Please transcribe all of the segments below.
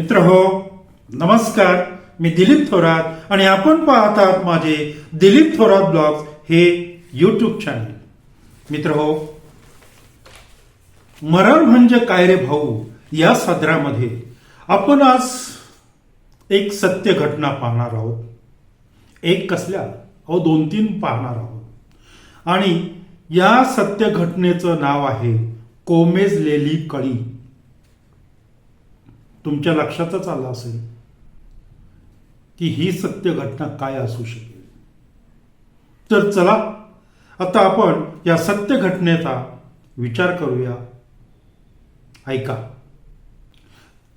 मित्र हो नमस्कार. मी दिलीप थोरात आणि आपण पाहत आहात माझे दिलीप थोरात ब्लॉग हे युट्यूब चॅनल मित्र हो मरण म्हणजे काय रे भाऊ? या सदरामध्ये आपण आज एक सत्य घटना पाहणार आहोत. एक कसल्या? अहो दोन तीन पाहणार आहोत. आणि या सत्य घटनेचं नाव आहे कोमेजलेली कळी. तुमच्या लक्षातच आलं असेल की ही सत्य घटना काय असू शकेल. तर चला आता आपण या सत्य घटनेचा विचार करूया. ऐका.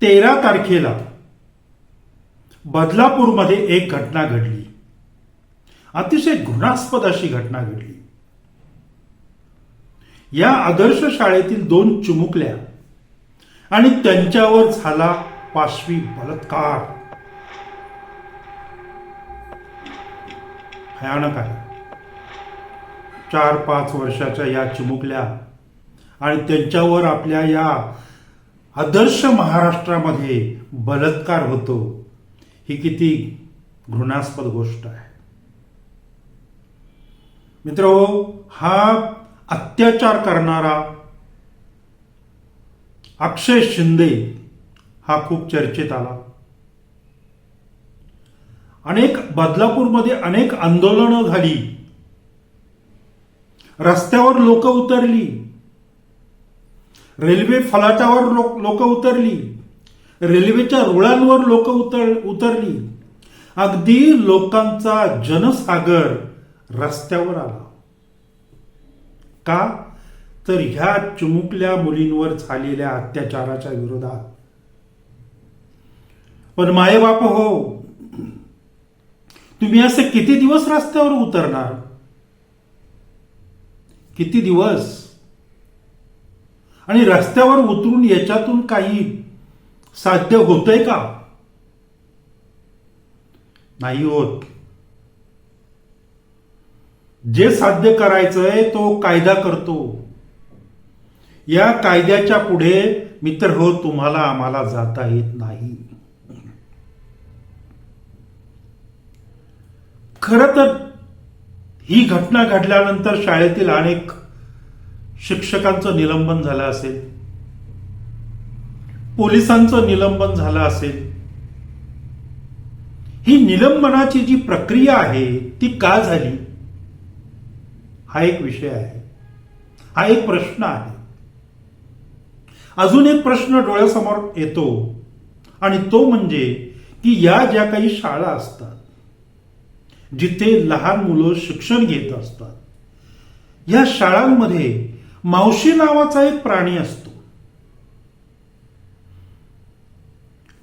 तेरा तारखेला बदलापूरमध्ये एक घटना घडली. अतिशय घृणास्पद अशी घटना घडली. या आदर्श शाळेतील दोन चुमुकल्या आणि त्यांच्यावर झाला पाशवी बलात्कार. भयानक आहे. चार पाच वर्षाच्या या चिमुकल्या आणि त्यांच्यावर आपल्या या आदर्श महाराष्ट्रामध्ये बलात्कार होतो ही किती घृणास्पद गोष्ट आहे. मित्र हा अत्याचार करणारा अक्षय शिंदे हा खूप चर्चेत आला. अनेक बदलापूरमध्ये अनेक आंदोलनं झाली रस्त्यावर लोक उतरली. रेल्वे फलाटावर लोक उतरली. रेल्वेच्या रुळांवर लोक उतर उतरली. अगदी लोकांचा जनसागर रस्त्यावर आला. का? तर ह्या चिमुकल्या मुलींवर झालेल्या अत्याचाराच्या विरोधात. पण मायबाप हो तुम्ही असे किती दिवस रस्त्यावर उतरणार? किती दिवस? आणि रस्त्यावर उतरून याच्यातून काही साध्य होतंय का? नाही होत. जे साध्य करायचंय तो कायदा करतो. या कायद्याच्या पुढे मित्र हो तुम्हाला आम्हाला जाता येत नाही. खर तर ही घटना घडल्यानंतर शाळेतील अनेक शिक्षकांचं निलंबन झालं असेल. पोलिसांचं निलंबन झालं असेल. ही निलंबनाची जी प्रक्रिया आहे ती का झाली? हा एक विषय आहे. हा एक प्रश्न आहे. अजून एक प्रश्न डोळ्यासमोर येतो. आणि तो म्हणजे की या ज्या काही शाळा असतात जिथे लहान मुलं शिक्षण घेत असतात या शाळांमध्ये मावशी नावाचा एक प्राणी असतो.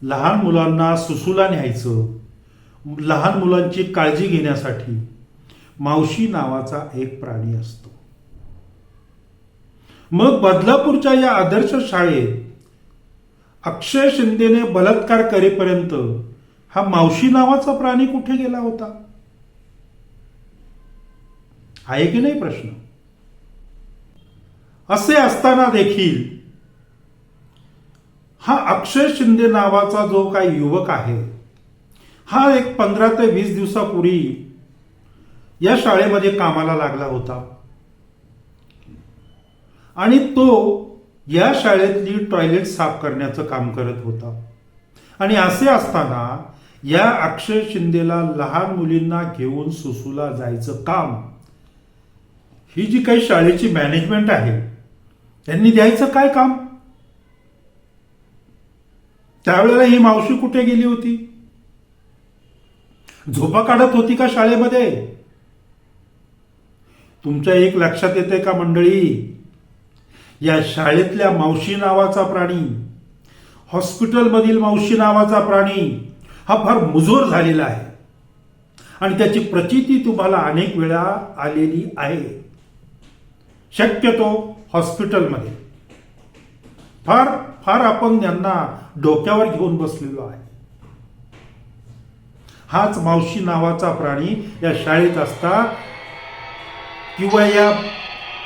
लहान मुलांना सुसूला न्यायचं लहान मुलांची काळजी घेण्यासाठी मावशी नावाचा एक प्राणी असतो. मग बदलापूरच्या या आदर्श शाळेत अक्षय शिंदेने बलात्कार करेपर्यंत हा मावशी नावाचा प्राणी कुठे गेला होता? आहे की नाही प्रश्न? असे असताना देखील हा अक्षय शिंदे नावाचा जो काही युवक आहे हा एक पंधरा ते वीस दिवसापूर्वी या शाळेमध्ये कामाला लागला होता. आणि तो या शाळेतली टॉयलेट साफ करण्याचं काम करत होता. आणि असे असताना या अक्षय शिंदेला लहान मुलींना घेऊन सुसूला जायचं काम ही जी काही शाळेची मॅनेजमेंट आहे त्यांनी द्यायचं काय काम? त्यावेळेला ही मावशी कुठे गेली होती? झोपा काढत होती का शाळेमध्ये? तुमच्या एक लक्षात येते का मंडळी? या शाळेतल्या मावशी नावाचा प्राणी हॉस्पिटलमधील मावशी नावाचा प्राणी हा फार मुजोर झालेला आहे. आणि त्याची प्रचिती तुम्हाला अनेक वेळा आलेली आहे. शक्यतो हॉस्पिटलमध्ये. फार फार आपण यांना डोक्यावर घेऊन बसलेलो आहे. हाच मावशी नावाचा प्राणी या शाळेत असता किंवा या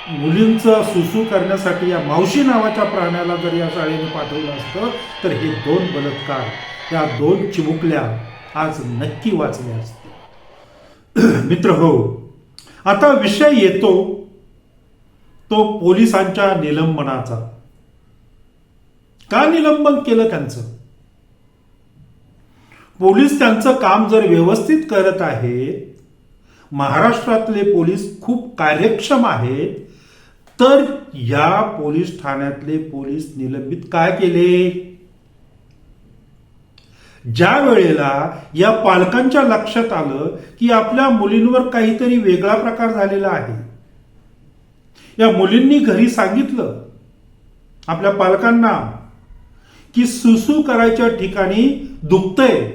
मुलींचं सुसू करण्यासाठी या मावशी नावाच्या प्राण्याला जर या शाळेने पाठवलं असतं तर हे दोन बलात्कार या दोन चिमुकल्या आज नक्की वाचल्या असते मित्र हो आता विषय येतो तो पोलिसांच्या निलंबनाचा. का निलंबन केलं त्यांचं? पोलीस त्यांचं काम जर व्यवस्थित करत आहेत महाराष्ट्रातले पोलीस खूप कार्यक्षम आहेत तर या पोलीस ठाण्यातले पोलीस निलंबित काय केले? ज्या वेळेला या पालकांच्या लक्षात आलं की आपल्या मुलींवर काहीतरी वेगळा प्रकार झालेला आहे. या मुलींनी घरी सांगितलं आपल्या पालकांना की सुसू करायच्या ठिकाणी दुखतंय.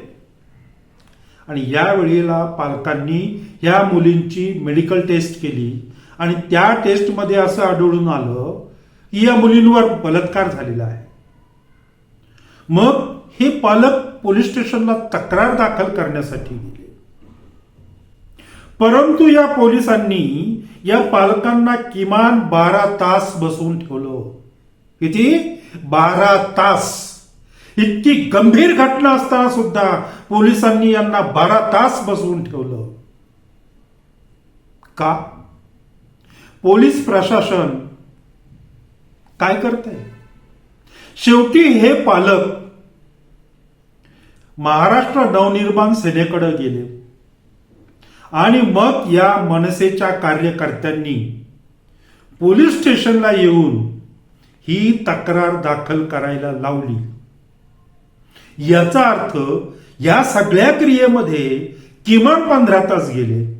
आणि या वेळेला पालकांनी या मुलींची मेडिकल टेस्ट केली. आणि त्या टेस्टमध्ये असं आढळून आलं की या मुलींवर बलात्कार झालेला आहे. मग हे पालक पोलीस स्टेशनला तक्रार दाखल करण्यासाठी गेले. परंतु या पोलिसांनी या पालकांना किमान बारा तास बसवून ठेवलं. किती? बारा तास. इतकी गंभीर घटना असताना सुद्धा पोलिसांनी यांना बारा तास बसवून ठेवलं. का? पोलीस प्रशासन काय करते शेवटी हे पालक महाराष्ट्र नवनिर्माण सेनेकडे गेले. आणि मग या मनसेच्या कार्यकर्त्यांनी पोलीस स्टेशनला येऊन ही तक्रार दाखल करायला लावली. याचा अर्थ या सगळ्या क्रियेमध्ये किमान पंधरा तास गेले.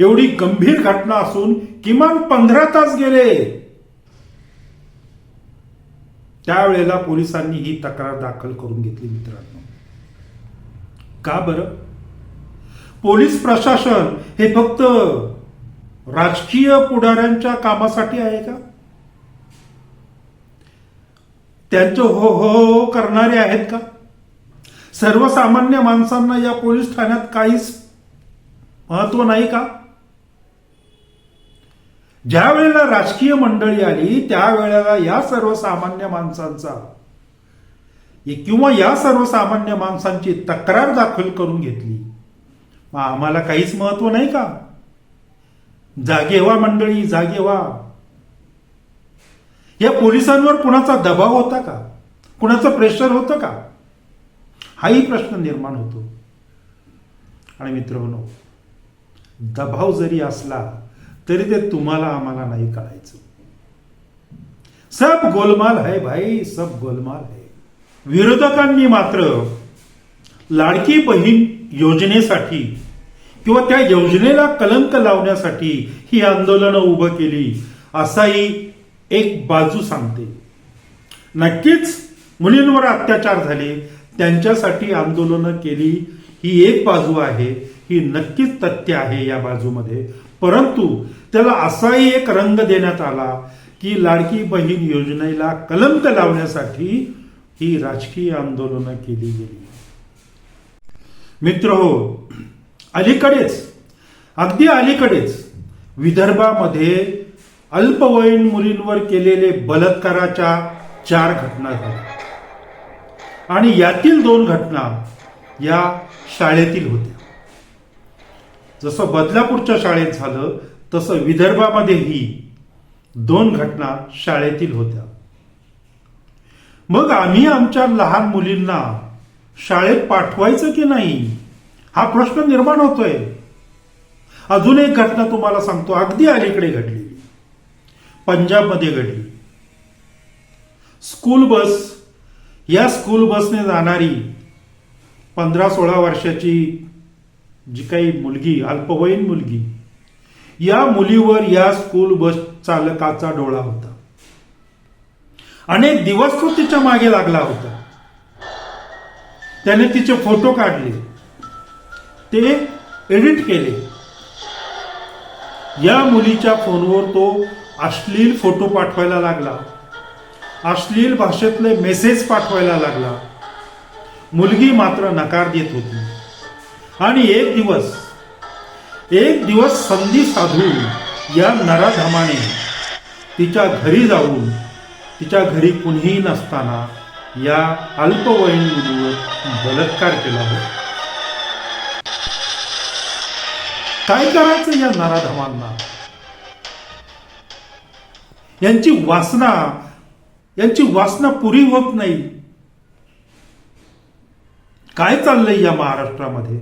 एवढी गंभीर घटना असून किमान पंधरा तास गेले. त्यावेळेला पोलिसांनी ही तक्रार दाखल करून घेतली मित्रांनो. का बरं? पोलीस प्रशासन हे फक्त राजकीय पुढाऱ्यांच्या कामासाठी आहे का? त्यांचं हो, हो हो हो करणारे आहेत का? सर्वसामान्य माणसांना या पोलीस ठाण्यात काहीच महत्त्व नाही का? ज्या वेळेला राजकीय मंडळी आली त्यावेळेला या सर्वसामान्य माणसांचा किंवा या सर्वसामान्य माणसांची तक्रार दाखल करून घेतली. मग आम्हाला काहीच महत्त्व नाही का? जागे व्हा मंडळी जागे व्हा. या पोलिसांवर कुणाचा दबाव होता का? कुणाचं प्रेशर होतं का? हाही प्रश्न निर्माण होतो. आणि मित्रांनो दबाव जरी असला तरी ते तुम्हाला आम्हाला नाही कळायचं. सब गोलमाल है भाई सब गोलमाल है. विरोधकांनी मात्र लाडकी बहीण योजनेसाठी किंवा त्या योजनेला कलंक लावण्यासाठी ही आंदोलनं उभं केली असाही एक बाजू सांगते. नक्कीच मुलींवर अत्याचार झाले त्यांच्यासाठी आंदोलनं केली ही एक बाजू आहे ही नक्कीच तथ्य आहे या बाजूमध्ये. परंतु त्याला असाही एक रंग देण्यात आला की लाडकी बहीण योजनेला कलंक लावण्यासाठी ही राजकीय आंदोलनं केली गेली. मित्र हो अलीकडेच अगदी अलीकडेच विदर्भामध्ये अल्पवयीन मुलींवर केलेले बलात्काराच्या चार घटना झाल्या. आणि यातील दोन घटना या शाळेतील होत्या. जसं बदलापूरच्या शाळेत झालं तसं विदर्भामध्येही दोन घटना शाळेतील होत्या. मग आम्ही आमच्या लहान मुलींना शाळेत पाठवायचं की नाही हा प्रश्न निर्माण होतोय. अजून एक घटना तुम्हाला सांगतो अगदी अलीकडे घडली. पंजाबमध्ये घडली. स्कूल बस या स्कूल बसने जाणारी पंधरा सोळा वर्षाची जी काही मुलगी अल्पवयीन मुलगी या मुलीवर या स्कूल बस चालकाचा डोळा होता. अनेक दिवस तो तिच्यामागे लागला होता. त्याने तिचे फोटो काढले. ते एडिट केले. या मुलीच्या फोनवर तो अश्लील फोटो पाठवायला लागला. अश्लील भाषेतले मेसेज पाठवायला लागला. मुलगी मात्र नकार देत होती. आणि एक दिवस एक दिवस संधी साधून या नराधमाने तिच्या घरी जाऊन तिच्या घरी कुणीही नसताना या अल्पवयीन मुलीवर बलात्कार केला होता. काय करायचं या नराधमांना? यांची वासना यांची वासना पुरी होत नाही. काय चाललंय या महाराष्ट्रामध्ये?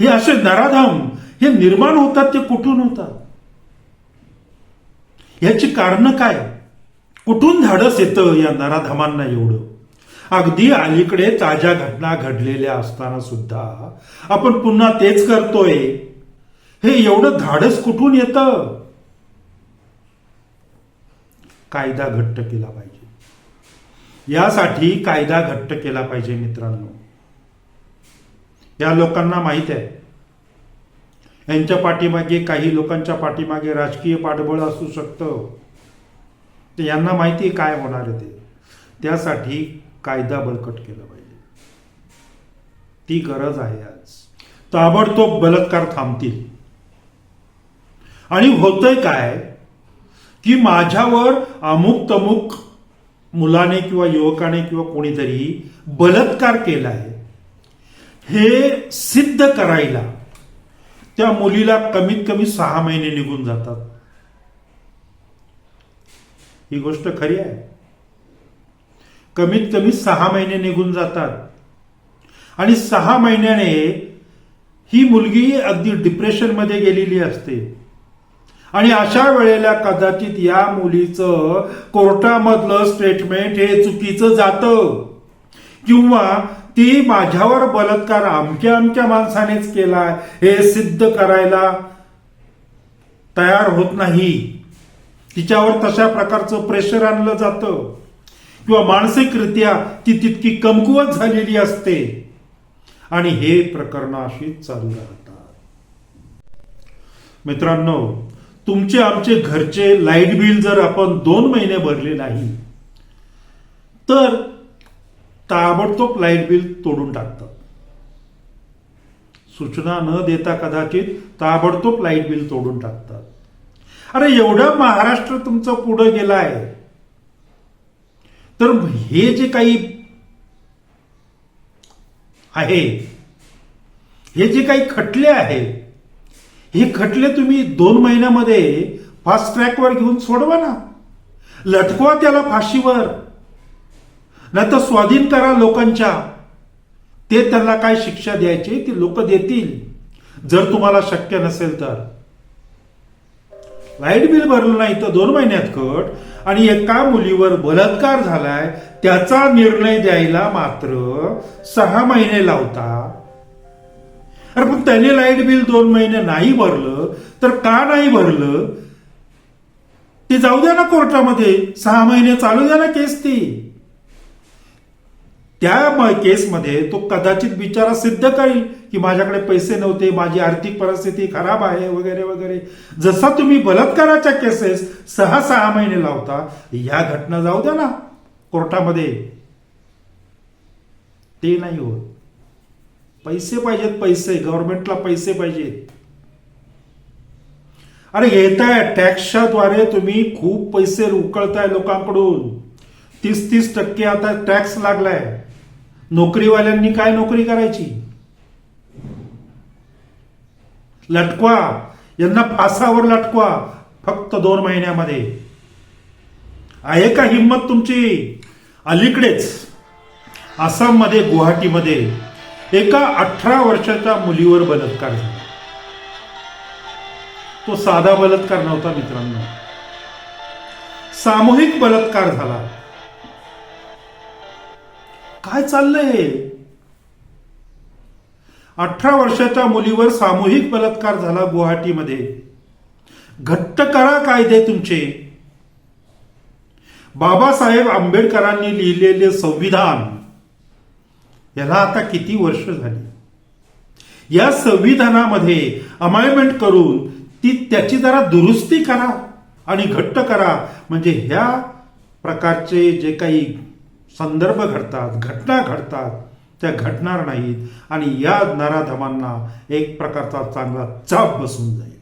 हे असे नराधाम हे निर्माण होतात ते कुठून होतात? याची कारण काय? कुठून धाडस येतं या नराधामांना एवढं? अगदी अलीकडे ताज्या घटना घडलेल्या असताना सुद्धा आपण पुन्हा तेच करतोय. हे एवढं धाडस कुठून येतं? कायदा घट्ट केला पाहिजे. यासाठी कायदा घट्ट केला पाहिजे मित्रांनो. या लोकांना माहीत आहे. यांच्या पाठीमागे काही लोकांच्या पाठीमागे राजकीय पाठबळ असू शकतं. तर यांना माहिती काय होणार आहे ते. त्यासाठी कायदा बळकट केला पाहिजे. ती गरज आहे आज. ताबडतोब बलात्कार थांबतील. आणि होतंय काय? की माझ्यावर अमुक तमुक मुलाने किंवा युवकाने किंवा कोणीतरी बलात्कार केला आहे हे सिद्ध करायला त्या मुलीला कमीत कमी सहा महिने निघून जातात. ही गोष्ट खरी आहे. कमीत कमी सहा महिने निघून जातात. आणि सहा महिन्याने ही मुलगी अगदी डिप्रेशनमध्ये गेलेली असते. आणि अशा वेळेला कदाचित या मुलीचं कोर्टामधलं स्टेटमेंट हे चुकीचं जातं. किंवा ती माझ्यावर बलात्कार अमक्या अमक्या माणसानेच केलाय हे सिद्ध करायला तयार होत नाही. तिच्यावर तशा प्रकारचं प्रेशर आणलं जातं. किंवा मानसिकरित्या ती तितकी कमकुवत झालेली असते. आणि हे प्रकरण अशीच चालू राहतात. मित्रांनो तुमचे आमचे घरचे लाइट बिल जर आपण दोन महिने भरले नाही तर ताबडतोब लाइट बिल तोडून टाकतात. सूचना न देता कदाचित ताबडतोब लाइट बिल तोडून टाकतात. अरे एवढं महाराष्ट्र तुमचं पुढं गेलाय. तर हे जे काही आहे हे जे काही खटले आहेत हे खटले तुम्ही दोन महिन्यामध्ये फास्ट ट्रॅकवर घेऊन सोडवा ना. लटकवा त्याला फाशीवर. नाही तर स्वाधीन करा लोकांच्या ते त्यांना काय शिक्षा द्यायची ती लोक देतील. जर तुम्हाला शक्य नसेल तर. लाइट बिल भरलं नाही तर दोन महिन्यात कट. आणि एका मुलीवर बलात्कार झालाय त्याचा निर्णय द्यायला मात्र सहा महिने लावता. अरे पण त्याने लाइट बिल दोन महिने नाही भरलं तर का नाही भरलं? ते जाऊ द्या ना कोर्टामध्ये. सहा महिने चालू द्या ना केस ती. त्या केसमध्ये तो कदाचित बिचारा सिद्ध करेल की माझ्याकडे पैसे नव्हते माझी आर्थिक परिस्थिती खराब आहे वगैरे वगैरे. जसा तुम्ही बलात्काराच्या केसेस सहा सहा महिने लावता या घटना जाऊ द्या ना कोर्टामध्ये. ते नाही होत. पैसे पाहिजेत पैसे. गव्हर्नमेंटला पैसे पाहिजेत. अरे घेताय टॅक्सच्या द्वारे तुम्ही खूप पैसे उकळताय लोकांकडून. तीस तीस टक्के आता टॅक्स लागलाय. नोकरीवाल्यांनी काय नोकरी करायची? लटकवा. यांना फासावर लटकवा. फक्त दोन महिन्यामध्ये. आहे का हिंमत तुमची? अलीकडेच. आसाममध्ये गुवाहाटीमध्ये. एका अठरा वर्षाच्या मुलीवर बलात्कार झाला. तो साधा बलात्कार नव्हता मित्रांनो. सामूहिक बलात्कार झाला. काय चाललंय अठरा वर्षाच्या मुलीवर सामूहिक बलात्कार झाला गुवाहाटीमध्ये. घट्ट करा कायदे तुमचे. बाबासाहेब आंबेडकरांनी लिहिलेले संविधान याला आता किती वर्ष झाली? या संविधानामध्ये अमाइनमेंट करून ती त्याची जरा दुरुस्ती करा आणि घट्ट करा. म्हणजे ह्या प्रकारचे जे काही संदर्भ घडतात घटना घडतात त्या घडणार नाहीत आणि या नराधमांना एक प्रकारचा चांगला चाप बसून जाईल.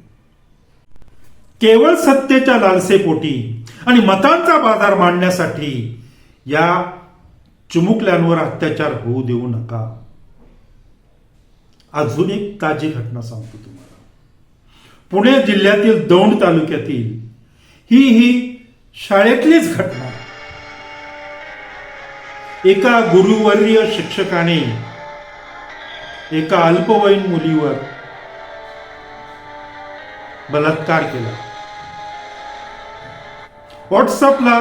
केवळ सत्तेच्या लालसेपोटी आणि मतांचा बाजार मांडण्यासाठी या चिमुकल्यांवर अत्याचार होऊ देऊ नका. अजून एक ताजी घटना सांगतो तुम्हाला. पुणे जिल्ह्यातील दौंड तालुक्यातील ही ही शाळेतलीच घटना. एका गुरुवर्य शिक्षकाने एका अल्पवयीन मुलीवर बलात्कार केला. व्हॉट्सअपला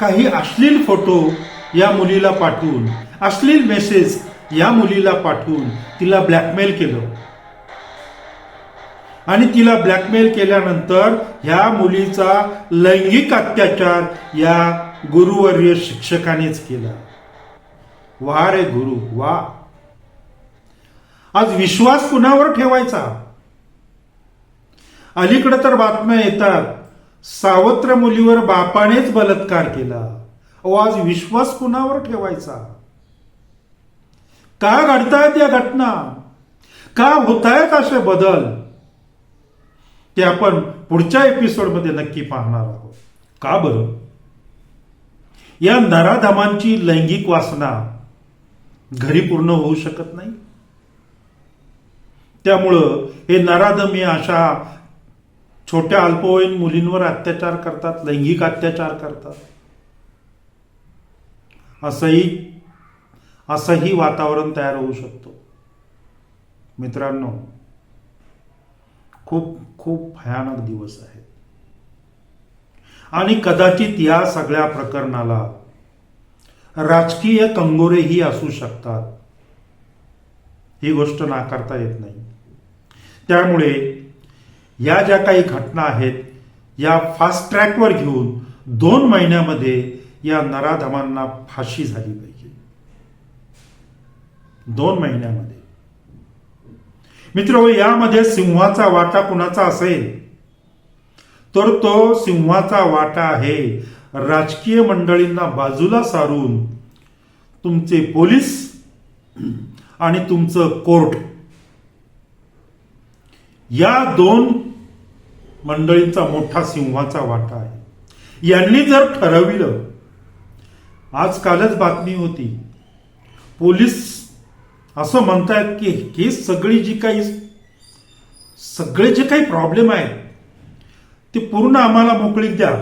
काही अश्लील फोटो या मुलीला पाठवून अश्लील मेसेज या मुलीला पाठवून तिला ब्लॅकमेल केलं. आणि तिला ब्लॅकमेल केल्यानंतर ह्या मुलीचा लैंगिक अत्याचार या गुरुवर्य शिक्षकानेच केला. वा रे गुरु वा. आज विश्वास कुणावर ठेवायचा? अलीकडे तर बातम्या येतात सावत्र मुलीवर बापानेच बलात्कार केला. अहो आज विश्वास कुणावर ठेवायचा? का घडतायत या घटना? का होत आहेत असे बदल? ते आपण पुढच्या एपिसोडमध्ये नक्की पाहणार आहोत. का बरं? या नराधमांची लैंगिक वासना घरी पूर्ण होऊ शकत नाही? त्यामुळं हे नराधम हे अशा छोट्या अल्पवयीन मुलींवर अत्याचार करतात लैंगिक अत्याचार करतात. असंही असंही वातावरण तयार होऊ शकतो. मित्रांनो खूप खूप भयानक दिवस आहेत. आणि कदाचित या सगळ्या प्रकरणाला राजकीय कंगोरेही असू शकतात. ही गोष्ट नाकारता येत नाही. त्यामुळे या ज्या काही घटना आहेत या फास्ट ट्रॅकवर घेऊन दोन महिन्यामध्ये या नराधमांना फाशी झाली पाहिजे. दोन महिन्यामध्ये. मित्र यामध्ये सिंहाचा वाटा कुणाचा असेल? तर तो सिंहाचा वाटा आहे राजकीय मंडळींना बाजूला सारून तुमचे पोलीस आणि तुमचं कोर्ट. या दोन मंडळींचा मोठा सिंहाचा वाटा आहे. यांनी जर ठरविलं आज कालच बातमी होती. पोलीस असं म्हणतायत की ही सगळी जी काही सगळे जे काही प्रॉब्लेम आहेत ते पूर्ण आम्हाला मोकळीक द्या.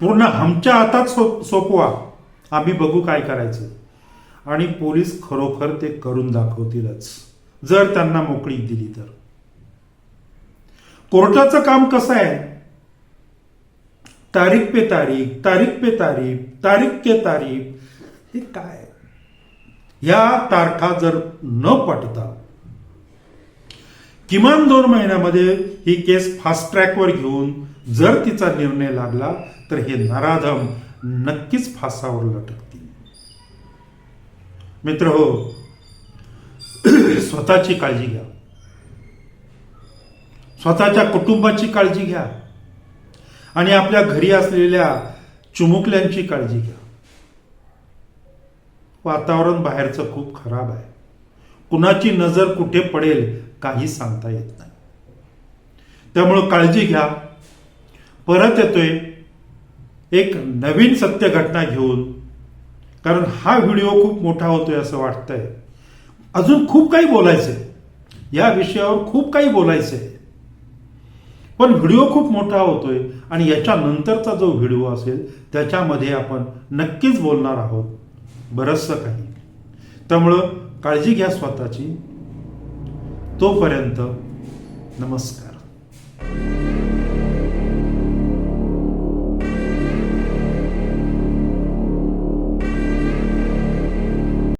पूर्ण आमच्या हातात सो सोपवा. आम्ही बघू काय करायचं. आणि पोलीस खरोखर ते करून दाखवतीलच. जर त्यांना मोकळीक दिली तर. कोर्टाचं काम कसं आहे? तारीख पे तारीख तारीख पे तारीख तारीख के तारीख हे काय? या तारखा जर न पटता किमान दोन महिन्यामध्ये ही केस फास्ट ट्रॅकवर घेऊन जर तिचा निर्णय लागला तर हे नराधम नक्कीच फासावर लटकतील. मित्र हो स्वतःची काळजी घ्या. स्वतःच्या कुटुंबाची काळजी घ्या. आणि आपल्या घरी असलेल्या चुमुकल्यांची काळजी घ्या. वातावरण बाहेरचं खूप खराब आहे. कुणाची नजर कुठे पडेल काही सांगता येत नाही. त्यामुळं काळजी घ्या. परत येतोय एक नवीन सत्य घटना घेऊन. कारण हा व्हिडिओ खूप मोठा होतोय असं वाटतंय. अजून खूप काही बोलायचंय. या विषयावर खूप काही बोलायचंय. पण व्हिडिओ खूप मोठा होतोय आणि याच्या नंतरचा जो व्हिडिओ असेल त्याच्यामध्ये आपण नक्कीच बोलणार आहोत बरंचसं काही. त्यामुळं काळजी घ्या स्वतःची. तोपर्यंत नमस्कार.